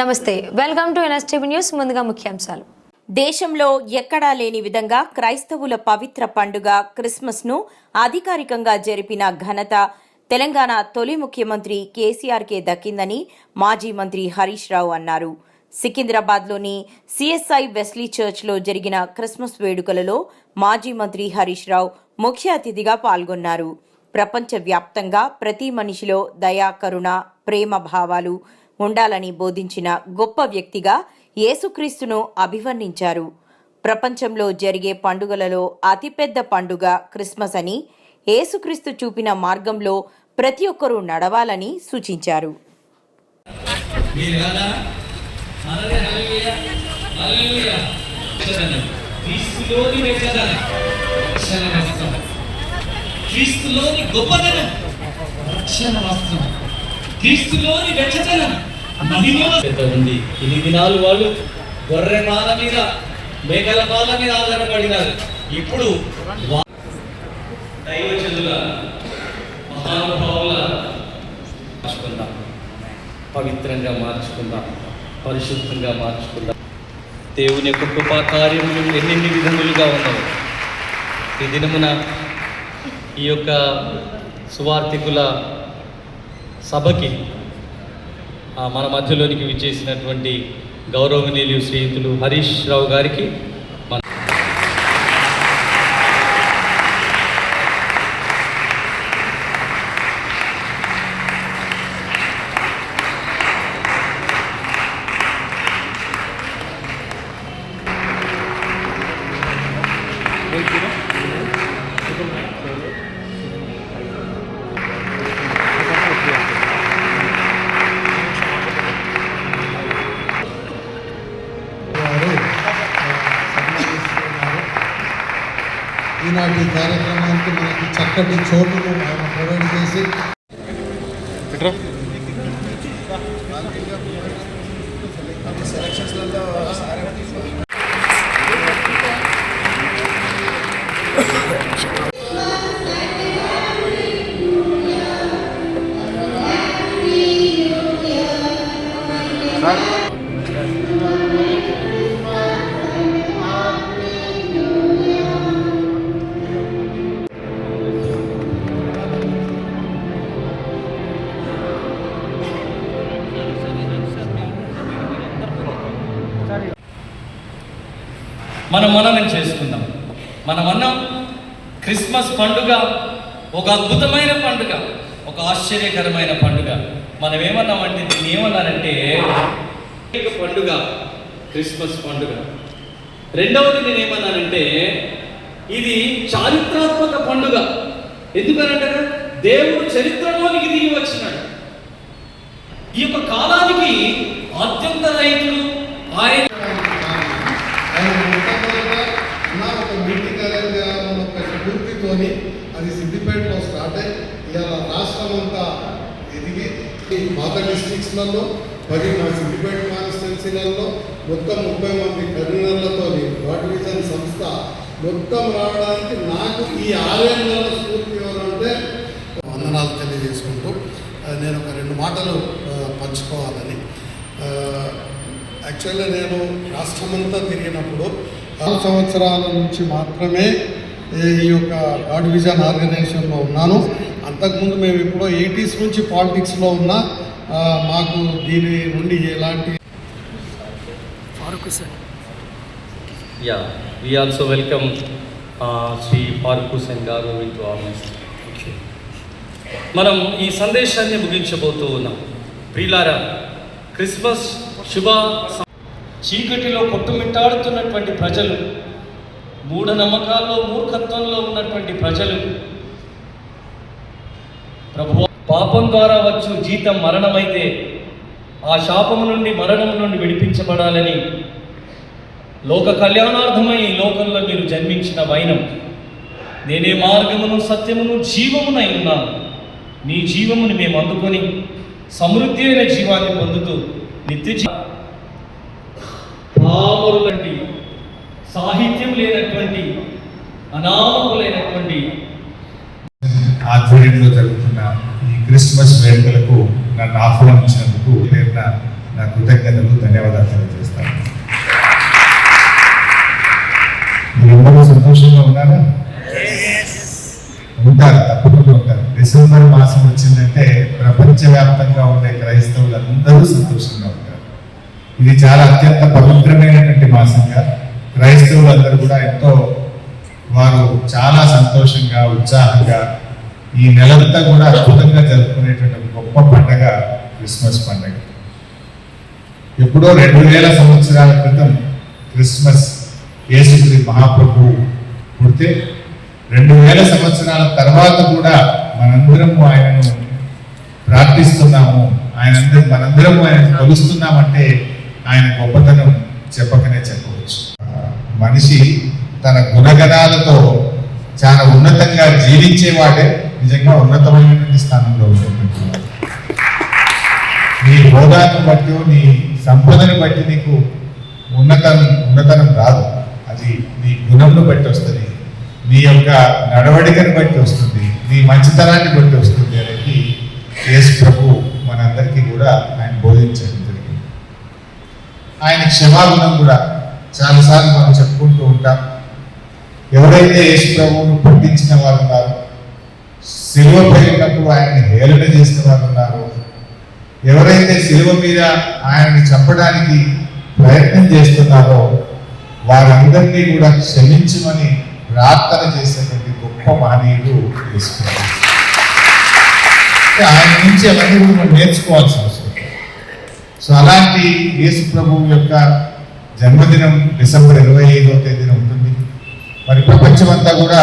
నమస్తే. Welcome to NSTV news ముందుగా ముఖ్యాంశాలు. దేశంలో ఎక్కడా లేని విధంగా క్రైస్తవుల పవిత్ర పండుగ క్రిస్మస్ను అధికారికంగా జరిపిన ఘనత తెలంగాణ తొలి ముఖ్యమంత్రి కేసీఆర్కే దక్కిందని మాజీ మంత్రి హరీష్ రావు అన్నారు. సికింద్రాబాద్లోని సిఎస్ఐ వెస్లీ చర్చ్లో జరిగిన క్రిస్మస్ వేడుకలలో మాజీ మంత్రి హరీష్ రావు ముఖ్య అతిథిగా పాల్గొన్నారు. ప్రపంచవ్యాప్తంగా ప్రతి మనిషిలో దయా కరుణ ప్రేమ భావాలు ఉండాలని బోధించిన గొప్ప వ్యక్తిగా యేసుక్రీస్తును అభివర్ణించారు. ప్రపంచంలో జరిగే పండుగలలో అతిపెద్ద పండుగ క్రిస్మస్ అని యేసుక్రీస్తు చూపిన మార్గంలో ప్రతి ఒక్కరూ నడవాలని సూచించారు. క్రీస్తులోని గొప్పదనం. రక్షణ వస్త్రం. క్రీస్తులోని వెచ్చదనం. పెద్ద ఉంది ఇన్ని దినాలు వాళ్ళు గొర్రె మాల మీద మేకల పాల మీద ఆధారపడినారు. ఇప్పుడు దైవ చదువుల మహానుభావుల మార్చుకుందాం. పవిత్రంగా మార్చుకుందాం. పరిశుద్ధంగా మార్చుకుందాం. దేవుని యొక్క కృపా కార్యములు ఎన్నెన్ని విధములుగా ఉన్నవి. ఈ దినమున ఈ యొక్క సువార్థికుల సభకి మన మధ్యలోనికి విచ్చేసినటువంటి గౌరవనీయులు శ్రీయుతులు హరీష్ రావు గారికి ఈనాటి కార్యక్రమానికి మనకి చక్కటి చోటును ఆయన ప్రొవైడ్ చేసి మనం మననం చేసుకుందాం. మనం క్రిస్మస్ పండుగ ఒక అద్భుతమైన పండుగ ఒక ఆశ్చర్యకరమైన పండుగ. మనం ఏమన్నామంటే దీన్ని ఏమన్నారంటే పండుగ క్రిస్మస్ పండుగ. రెండవది నేను ఏమన్నానంటే ఇది చారిత్రాత్మక పండుగ. ఎందుకనంటే దేవుడు చరిత్రలోనికి దిగి వచ్చినాడు. ఈ యొక్క కాలానికి అత్యంత రైతులు ఆయన ఆయన మొట్టమొదటిగా ఉన్న ఒక మీటింగ్ అరేంజ్ ఒక స్ఫూర్తితోని అది సిద్దిపేటలో స్టార్ట్ అయ్యి ఇవాళ రాష్ట్రం అంతా ఎదిగి ఈ పాత డిస్ట్రిక్ట్స్లలో పది మా సిద్దిపేట కాన్స్టిట్యున్సీలలో మొత్తం ముప్పై మంది కన్వీనర్లతో వాటి విజన్ సంస్థ మొత్తం రావడానికి నాకు ఈ ఆలయంలో స్ఫూర్తి ఎవరంటే వందనాలు తెలియజేసుకుంటూ నేను ఒక రెండు మాటలు పంచుకోవాలని. యాక్చువల్గా నేను రాష్ట్రమంతా తిరిగినప్పుడు ఆరు సంవత్సరాల నుంచి మాత్రమే ఈ ఈ యొక్క గాడ్ విజన్ ఆర్గనైజేషన్లో ఉన్నాను. అంతకుముందు మేము ఎప్పుడో ఎయిటీస్ నుంచి పాలిటిక్స్లో ఉన్నా ఆ, మాకు దీని నుండి ఎలాంటి also welcome uh, Sri Farooq Hussain Garu into our midst. మనం ఈ సందేశాన్ని ముగించబోతూ ఉన్నాం. ప్రియులారా క్రిస్మస్ శుభ చీకటిలో కొట్టుమిట్టాడుతున్నటువంటి ప్రజలు మూఢనమ్మకాల్లో మూర్ఖత్వంలో ఉన్నటువంటి ప్రజలు. ప్రభు పాపం ద్వారా వచ్చు జీతం మరణమైతే ఆ శాపము నుండి మరణం నుండి విడిపించబడాలని లోక కళ్యాణార్థమై ఈ లోకంలో మీరు జన్మించిన వైనం. నేనే మార్గమును సత్యమును జీవమునై ఉన్నాను. నీ జీవమును మేము అందుకొని సమృద్ధి అయిన జీవాన్ని పొందుతూ నిత్య జీ పామరులంటి సాహిత్యం లేనటువంటి అనామకులైనటువంటి ఆధ్వర్యంలో జరుగుతున్న ఈ క్రిస్మస్ వేడుకలకు నన్ను ఆహ్వానించినందుకు పేరున నా కృతజ్ఞతలు ధన్యవాదాలు తెలియజేస్తాను. మీరందరూ సంతోషంగా ఉన్నారా? ఉంటారు తప్పకుండా ఉంటారు. డిసెంబర్ మాసం వచ్చిందంటే ప్రపంచవ్యాప్తంగా ఉండే క్రైస్తవులందరూ సంతోషంగా ఉంటారు. ఇది చాలా అత్యంత పవిత్రమైనటువంటి మాసంగా క్రైస్తవులందరూ కూడా ఎంతో వారు చాలా సంతోషంగా ఉత్సాహంగా ఈ నెలంతా కూడా అద్భుతంగా జరుపుకునేటువంటి గొప్ప పండగ క్రిస్మస్ పండగ. ఎప్పుడో రెండు వేల సంవత్సరాల క్రితం క్రిస్మస్ యేసుక్రీ మహాప్రభు పుడితే రెండు వేల సంవత్సరాల తర్వాత కూడా మనందరము ఆయనను ప్రార్థిస్తున్నాము. ఆయన మనందరము ఆయన కొలుస్తున్నామంటే ఆయన గొప్పతనం చెప్పకనే చెప్పవచ్చు. మనిషి తన గుణగణాలతో చాలా ఉన్నతంగా జీవించేవాడే నిజంగా ఉన్నతమైనటువంటి స్థానంలో ఉంటుంది నీ హోదాను బట్టి నీ సంపదను బట్టి నీకు ఉన్నతం ఉన్నతనం రాదు. అది నీ గుణంను బట్టి వస్తుంది. నీ యొక్క నడవడికను బట్టి వస్తుంది నీ మంచితనాన్ని బట్టి వస్తుంది అనేది యేసు ప్రభు మనందరికీ కూడా ఆయన బోధించడం జరిగింది. ఆయన క్షమాగుణం కూడా చాలాసార్లు మనం చెప్పుకుంటూ ఉంటాం. ఎవరైతే యేసు ప్రభువును పట్టించిన వారు ఉన్నారో సిలువ పెరిగినప్పుడు ఆయన్ని హేళన చేసిన వారు ఉన్నారో ఎవరైతే సిలువ మీద ఆయన్ని చంపడానికి ప్రయత్నం చేస్తున్నారో వారందరినీ కూడా క్షమించమని ప్రార్థన చేసేటువంటి గొప్ప మహనీయుడు యేసు ఆయన నుంచి అవన్నీ కూడా మనం నేర్చుకోవాల్సిన అవసరం. సో అలాంటి యేసు ప్రభు యొక్క జన్మదినం డిసెంబర్ ఇరవై ఐదో తేదీన ఉంటుంది. మరి ప్రపంచమంతా కూడా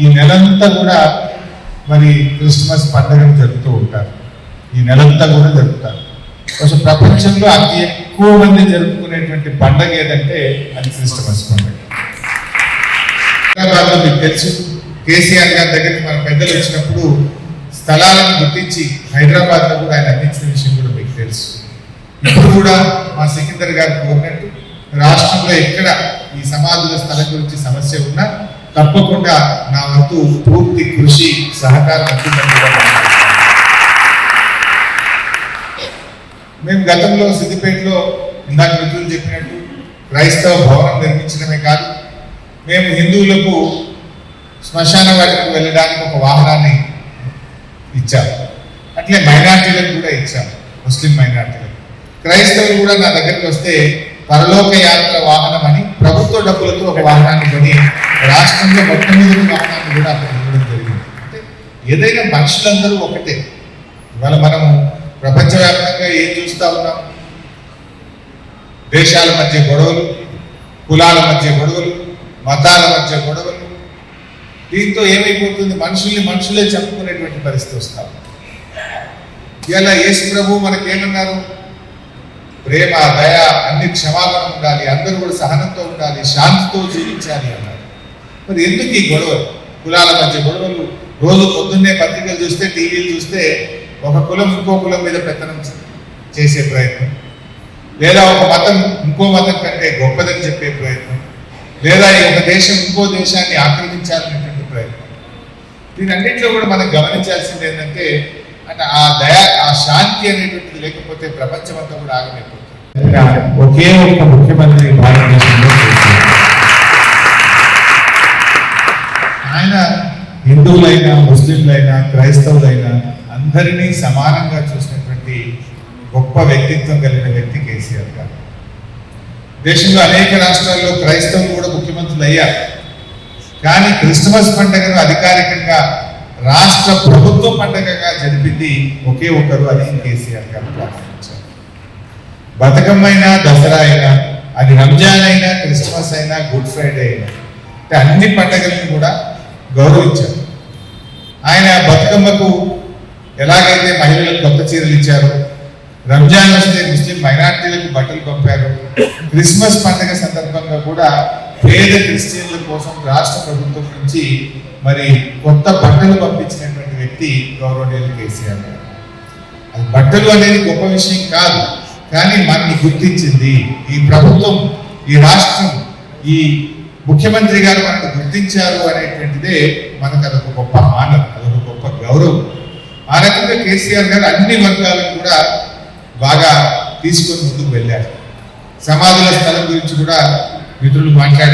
ఈ నెలంతా కూడా మరి క్రిస్మస్ పండుగను జరుపుతూ ఉంటారు. ఈ నెలంతా కూడా జరుపుతారు. కొంచెం ప్రపంచంలో అతి ఎక్కువ మంది జరుపుకునేటువంటి పండుగ ఏదంటే అది క్రిస్మస్ పండుగ. హైదరాబాద్లో మీకు తెలుసు. కేసీఆర్ గారి దగ్గరికి మన పెద్దలు వచ్చినప్పుడు స్థలాలను గుర్తించి హైదరాబాద్లో కూడా ఆయన అందించిన విషయం కూడా మీకు తెలుసు. ఇప్పుడు కూడా మా సికిందర్ గారు గవర్నమెంట్ రాష్ట్రంలో ఎక్కడ ఈ సమాధుల స్థలం గురించి సమస్య ఉన్నా తప్పకుండా నా వంతు పూర్తి కృషి సహకారం మేము గతంలో సిద్దిపేటలో ఇందాక మిత్రులు చెప్పినట్టు క్రైస్తవ భవనం నిర్మించడమే కాదు మేము హిందువులకు శ్మశాన వరకు వెళ్ళడానికి ఒక వాహనాన్ని ఇచ్చాం. అట్లే మైనార్టీలకు కూడా ఇచ్చాం ముస్లిం మైనార్టీలకు. క్రైస్తవులు కూడా నా దగ్గరికి వస్తే పరలోక యాత్ర వాహనం అని ప్రభుత్వ డబ్బులతో ఒక వాహనాన్ని కొని రాష్ట్రంలో మొట్టమొదటి వాహనాన్ని కూడా అక్కడ ఇవ్వడం జరిగింది. అంటే ఏదైనా మనుషులందరూ ఒకటే. ఇవాళ మనము ప్రపంచవ్యాప్తంగా ఏం చూస్తూ ఉన్నాం? దేశాల మధ్య గొడవలు కులాల మధ్య గొడవలు మతాల మధ్య గొడవలు. దీంతో ఏమైపోతుంది? మనుషుల్ని మనుషులే చెప్పుకునేటువంటి పరిస్థితి వస్తాం ఇలా యేసు ప్రభు మనకేమన్నారు? ప్రేమ దయ అన్ని క్షమాపణ ఉండాలి అందరూ కూడా సహనంతో ఉండాలి శాంతితో జీవించాలి అన్నారు. మరి ఎందుకు ఈ గొడవలు కులాల మధ్య గొడవలు. రోజు పొద్దున్నే పత్రికలు చూస్తే టీవీలు చూస్తే ఒక కులం ఇంకో కులం మీద పెత్తనం చేసే ప్రయత్నం. లేదా ఒక మతం ఇంకో మతం కంటే గొప్పదని చెప్పే ప్రయత్నం. లేదా ఒక దేశం ఇంకో దేశాన్ని ఆక్రమించాలనేటువంటి ప్రయత్నం. దీని అన్నింటిలో కూడా మనం గమనించాల్సింది ఏంటంటే అంటే ఆ దయ ఆ శాంతి అనేటువంటిది లేకపోతే ప్రపంచం అంతా కూడా ఆగమైపోతుంది. ఒకే ఒక్క ముఖ్యమంత్రి భారతదేశంలో. ఆయన హిందువులైనా ముస్లింలైనా క్రైస్తవులైనా అందరినీ సమానంగా చూసినటువంటి గొప్ప వ్యక్తిత్వం కలిగిన వ్యక్తి కేసీఆర్ గారు. దేశంలో అనేక రాష్ట్రాల్లో క్రైస్తవులు కూడా ముఖ్యమంత్రులు అయ్యారు. కానీ క్రిస్మస్ పండుగను అధికారికంగా రాష్ట్ర ప్రభుత్వ పండుగగా జరిపింది ఒకే ఒక్కరు అది కేసీఆర్ గారు ప్రారంభించారు బతుకమ్మ దసరా అయినా అది రంజాన్ అయినా క్రిస్మస్ అయినా గుడ్ ఫ్రైడే అయినా అంటే అన్ని పండుగలను కూడా గౌరవించారు. ఆయన బతుకమ్మకు ఎలాగైతే మహిళలకు కొత్త చీరలు ఇచ్చారో రంజాన్ వస్తే ముస్లిం మైనార్టీలకు బట్టలు పంపారు. క్రిస్మస్ పండుగ సందర్భంగా కూడా పేద క్రిస్టియన్ల కోసం రాష్ట్ర ప్రభుత్వం నుంచి మరి కొత్త బట్టలు పంపించినటువంటి వ్యక్తి గౌరవనీయులు కేసీఆర్ గారు. అది బట్టలు అనేది గొప్ప విషయం కాదు కానీ మనని గుర్తించింది ఈ ప్రభుత్వం ఈ రాష్ట్రం ఈ ముఖ్యమంత్రి గారు మనకు గుర్తించారు అనేటువంటిదే మనకు అదొక గొప్ప ఆనందం అదొక గొప్ప గౌరవం. ఆ రకంగా కేసీఆర్ గారు అన్ని వర్గాలకు కూడా బాగా తీసుకొని ముందుకు వెళ్ళారు. సమాధుల స్థలం గురించి కూడా మిత్రులు మాట్లాడారు.